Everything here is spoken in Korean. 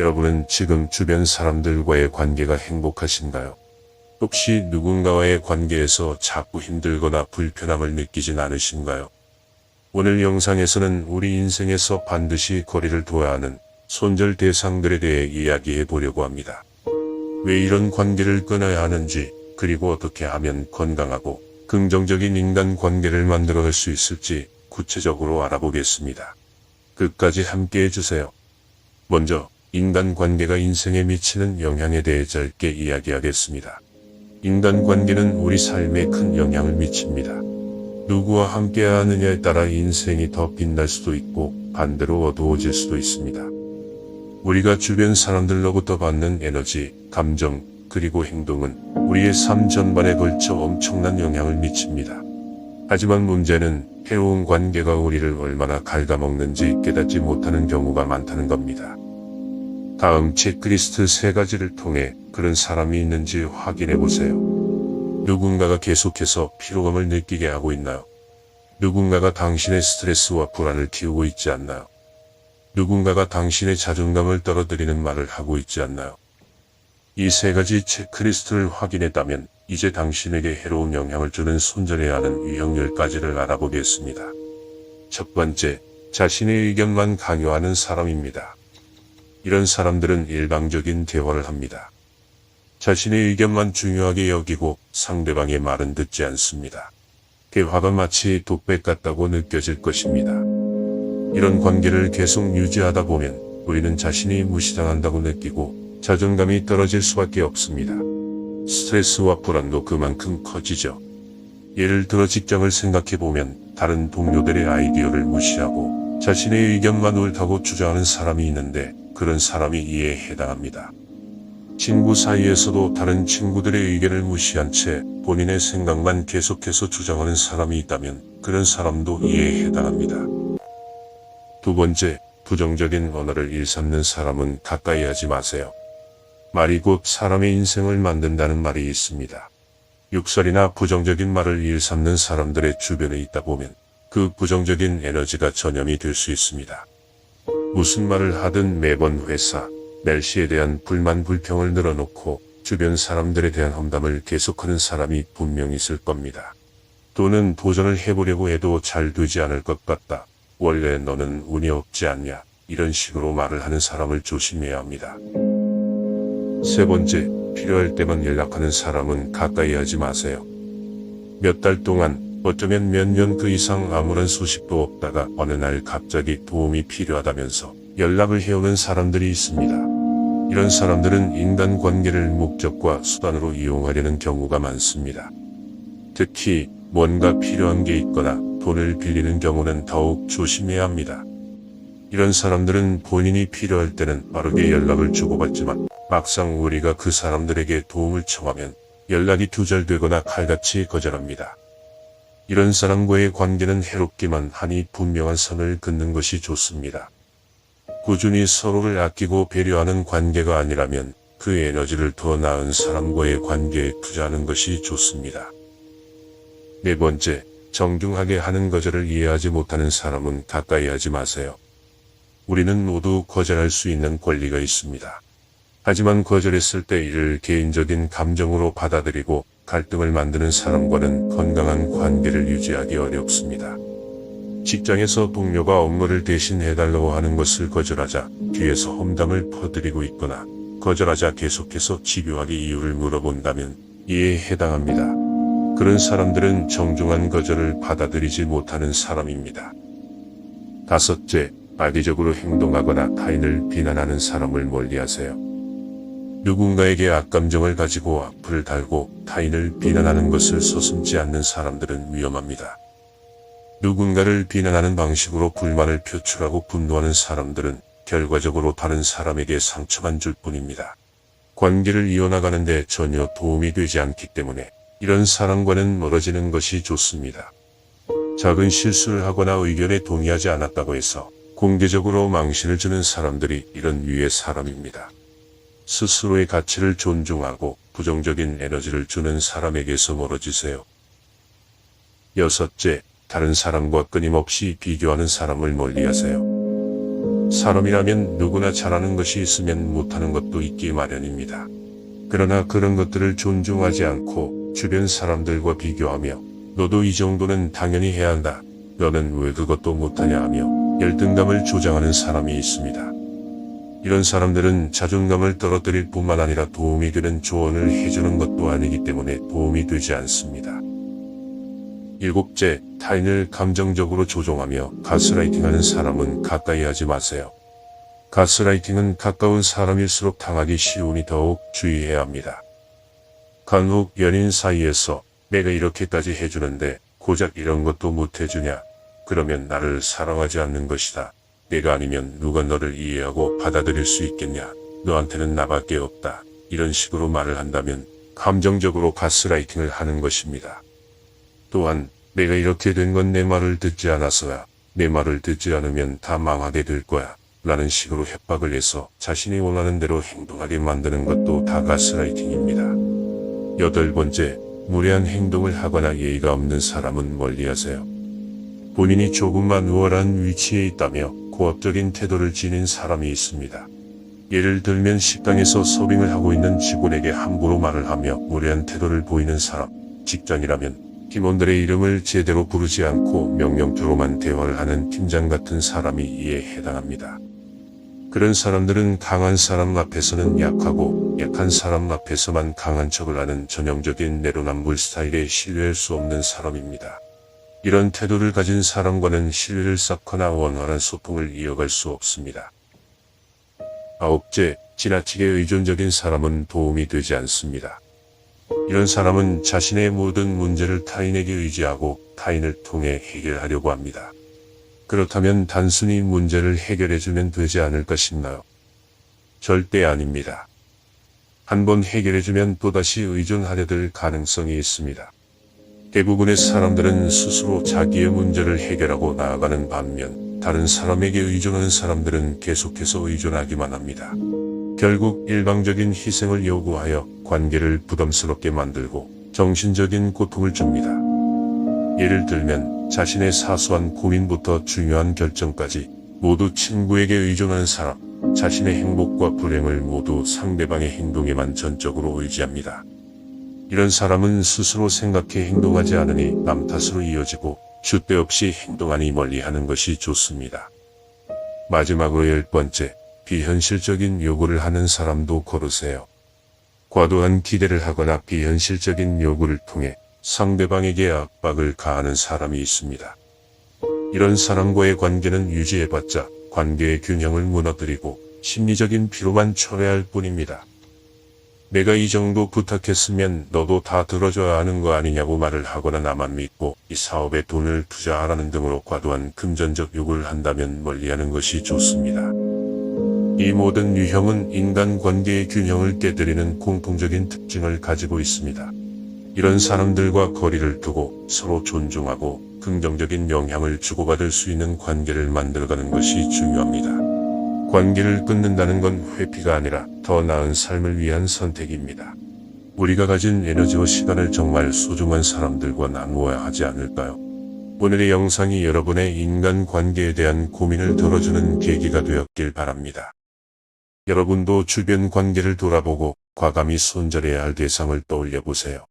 여러분은 지금 주변 사람들과의 관계가 행복하신가요? 혹시 누군가와의 관계에서 자꾸 힘들거나 불편함을 느끼진 않으신가요? 오늘 영상에서는 우리 인생에서 반드시 거리를 둬야 하는 손절 대상들에 대해 이야기해 보려고 합니다. 왜 이런 관계를 끊어야 하는지, 그리고 어떻게 하면 건강하고 긍정적인 인간 관계를 만들어갈 수 있을지 구체적으로 알아보겠습니다. 끝까지 함께 해주세요. 먼저, 인간 관계가 인생에 미치는 영향에 대해 짧게 이야기하겠습니다. 인간 관계는 우리 삶에 큰 영향을 미칩니다. 누구와 함께 하느냐에 따라 인생이 더 빛날 수도 있고 반대로 어두워질 수도 있습니다. 우리가 주변 사람들로부터 받는 에너지, 감정, 그리고 행동은 우리의 삶 전반에 걸쳐 엄청난 영향을 미칩니다. 하지만 문제는 해로운 관계가 우리를 얼마나 갉아먹는지 깨닫지 못하는 경우가 많다는 겁니다. 다음 체크리스트 세 가지를 통해 그런 사람이 있는지 확인해 보세요. 누군가가 계속해서 피로감을 느끼게 하고 있나요? 누군가가 당신의 스트레스와 불안을 키우고 있지 않나요? 누군가가 당신의 자존감을 떨어뜨리는 말을 하고 있지 않나요? 이 세 가지 체크리스트를 확인했다면 이제 당신에게 해로운 영향을 주는 손절해야 하는 유형 10가지를 알아보겠습니다. 첫 번째, 자신의 의견만 강요하는 사람입니다. 이런 사람들은 일방적인 대화를 합니다. 자신의 의견만 중요하게 여기고 상대방의 말은 듣지 않습니다. 대화가 마치 독백 같다고 느껴질 것입니다. 이런 관계를 계속 유지하다 보면 우리는 자신이 무시당한다고 느끼고 자존감이 떨어질 수밖에 없습니다. 스트레스와 불안도 그만큼 커지죠. 예를 들어 직장을 생각해 보면 다른 동료들의 아이디어를 무시하고 자신의 의견만 옳다고 주장하는 사람이 있는데 그런 사람이 이에 해당합니다. 친구 사이에서도 다른 친구들의 의견을 무시한 채 본인의 생각만 계속해서 주장하는 사람이 있다면 그런 사람도 이에 해당합니다. 두 번째, 부정적인 언어를 일삼는 사람은 가까이 하지 마세요. 말이 곧 사람의 인생을 만든다는 말이 있습니다. 욕설이나 부정적인 말을 일삼는 사람들의 주변에 있다 보면 그 부정적인 에너지가 전염이 될 수 있습니다. 무슨 말을 하든 매번 회사, 날씨에 대한 불만 불평을 늘어놓고 주변 사람들에 대한 험담을 계속하는 사람이 분명 있을 겁니다. 또는 도전을 해보려고 해도 잘 되지 않을 것 같다. 원래 너는 운이 없지 않냐. 이런 식으로 말을 하는 사람을 조심해야 합니다. 세 번째, 필요할 때만 연락하는 사람은 가까이 하지 마세요. 몇 달 동안 어쩌면 몇 년 그 이상 아무런 소식도 없다가 어느 날 갑자기 도움이 필요하다면서 연락을 해오는 사람들이 있습니다. 이런 사람들은 인간 관계를 목적과 수단으로 이용하려는 경우가 많습니다. 특히 뭔가 필요한 게 있거나 돈을 빌리는 경우는 더욱 조심해야 합니다. 이런 사람들은 본인이 필요할 때는 빠르게 연락을 주고받지만 막상 우리가 그 사람들에게 도움을 청하면 연락이 두절되거나 칼같이 거절합니다. 이런 사람과의 관계는 해롭기만 하니 분명한 선을 긋는 것이 좋습니다. 꾸준히 서로를 아끼고 배려하는 관계가 아니라면 그 에너지를 더 나은 사람과의 관계에 투자하는 것이 좋습니다. 네 번째, 정중하게 하는 거절을 이해하지 못하는 사람은 가까이 하지 마세요. 우리는 모두 거절할 수 있는 권리가 있습니다. 하지만 거절했을 때 이를 개인적인 감정으로 받아들이고 갈등을 만드는 사람과는 건강한 관계를 유지하기 어렵습니다. 직장에서 동료가 업무를 대신 해달라고 하는 것을 거절하자 뒤에서 험담을 퍼뜨리고 있거나 거절하자 계속해서 집요하게 이유를 물어본다면 이에 해당합니다. 그런 사람들은 정중한 거절을 받아들이지 못하는 사람입니다. 다섯째, 악의적으로 행동하거나 타인을 비난하는 사람을 멀리하세요. 누군가에게 악감정을 가지고 악플을 달고 타인을 비난하는 것을 서슴지 않는 사람들은 위험합니다. 누군가를 비난하는 방식으로 불만을 표출하고 분노하는 사람들은 결과적으로 다른 사람에게 상처만 줄 뿐입니다. 관계를 이어나가는 데 전혀 도움이 되지 않기 때문에 이런 사람과는 멀어지는 것이 좋습니다. 작은 실수를 하거나 의견에 동의하지 않았다고 해서 공개적으로 망신을 주는 사람들이 이런 유의 사람입니다. 스스로의 가치를 존중하고 부정적인 에너지를 주는 사람에게서 멀어지세요. 여섯째, 다른 사람과 끊임없이 비교하는 사람을 멀리하세요. 사람이라면 누구나 잘하는 것이 있으면 못하는 것도 있기 마련입니다. 그러나 그런 것들을 존중하지 않고 주변 사람들과 비교하며 너도 이 정도는 당연히 해야 한다. 너는 왜 그것도 못하냐 하며 열등감을 조장하는 사람이 있습니다. 이런 사람들은 자존감을 떨어뜨릴 뿐만 아니라 도움이 되는 조언을 해주는 것도 아니기 때문에 도움이 되지 않습니다. 일곱째, 타인을 감정적으로 조종하며 가스라이팅하는 사람은 가까이 하지 마세요. 가스라이팅은 가까운 사람일수록 당하기 쉬우니 더욱 주의해야 합니다. 간혹 연인 사이에서 내가 이렇게까지 해주는데 고작 이런 것도 못해주냐? 그러면 나를 사랑하지 않는 것이다. 내가 아니면 누가 너를 이해하고 받아들일 수 있겠냐? 너한테는 나밖에 없다. 이런 식으로 말을 한다면 감정적으로 가스라이팅을 하는 것입니다. 또한 내가 이렇게 된 건 내 말을 듣지 않아서야. 내 말을 듣지 않으면 다 망하게 될 거야. 라는 식으로 협박을 해서 자신이 원하는 대로 행동하게 만드는 것도 다 가스라이팅입니다. 여덟 번째, 무례한 행동을 하거나 예의가 없는 사람은 멀리하세요. 본인이 조금만 우월한 위치에 있다며 고압적인 태도를 지닌 사람이 있습니다. 예를 들면 식당에서 서빙을 하고 있는 직원에게 함부로 말을 하며 무례한 태도를 보이는 사람, 직장이라면 팀원들의 이름을 제대로 부르지 않고 명령표로만 대화를 하는 팀장 같은 사람이 이에 해당합니다. 그런 사람들은 강한 사람 앞에서는 약하고 약한 사람 앞에서만 강한 척을 하는 전형적인 내로남불 스타일의 신뢰할 수 없는 사람입니다. 이런 태도를 가진 사람과는 신뢰를 쌓거나 원활한 소통을 이어갈 수 없습니다. 아홉째, 지나치게 의존적인 사람은 도움이 되지 않습니다. 이런 사람은 자신의 모든 문제를 타인에게 의지하고 타인을 통해 해결하려고 합니다. 그렇다면 단순히 문제를 해결해주면 되지 않을까 싶나요? 절대 아닙니다. 한번 해결해주면 또다시 의존하려 들 가능성이 있습니다. 대부분의 사람들은 스스로 자기의 문제를 해결하고 나아가는 반면 다른 사람에게 의존하는 사람들은 계속해서 의존하기만 합니다. 결국 일방적인 희생을 요구하여 관계를 부담스럽게 만들고 정신적인 고통을 줍니다. 예를 들면 자신의 사소한 고민부터 중요한 결정까지 모두 친구에게 의존하는 사람, 자신의 행복과 불행을 모두 상대방의 행동에만 전적으로 의지합니다. 이런 사람은 스스로 생각해 행동하지 않으니 남 탓으로 이어지고 줏대 없이 행동하니 멀리하는 것이 좋습니다. 마지막으로 열 번째, 비현실적인 요구를 하는 사람도 고르세요. 과도한 기대를 하거나 비현실적인 요구를 통해 상대방에게 압박을 가하는 사람이 있습니다. 이런 사람과의 관계는 유지해봤자 관계의 균형을 무너뜨리고 심리적인 피로만 초래할 뿐입니다. 내가 이 정도 부탁했으면 너도 다 들어줘야 하는 거 아니냐고 말을 하거나 나만 믿고 이 사업에 돈을 투자하라는 등으로 과도한 금전적 요구를 한다면 멀리하는 것이 좋습니다. 이 모든 유형은 인간관계의 균형을 깨뜨리는 공통적인 특징을 가지고 있습니다. 이런 사람들과 거리를 두고 서로 존중하고 긍정적인 영향을 주고받을 수 있는 관계를 만들어가는 것이 중요합니다. 관계를 끊는다는 건 회피가 아니라 더 나은 삶을 위한 선택입니다. 우리가 가진 에너지와 시간을 정말 소중한 사람들과 나누어야 하지 않을까요? 오늘의 영상이 여러분의 인간 관계에 대한 고민을 덜어주는 계기가 되었길 바랍니다. 여러분도 주변 관계를 돌아보고 과감히 손절해야 할 대상을 떠올려 보세요.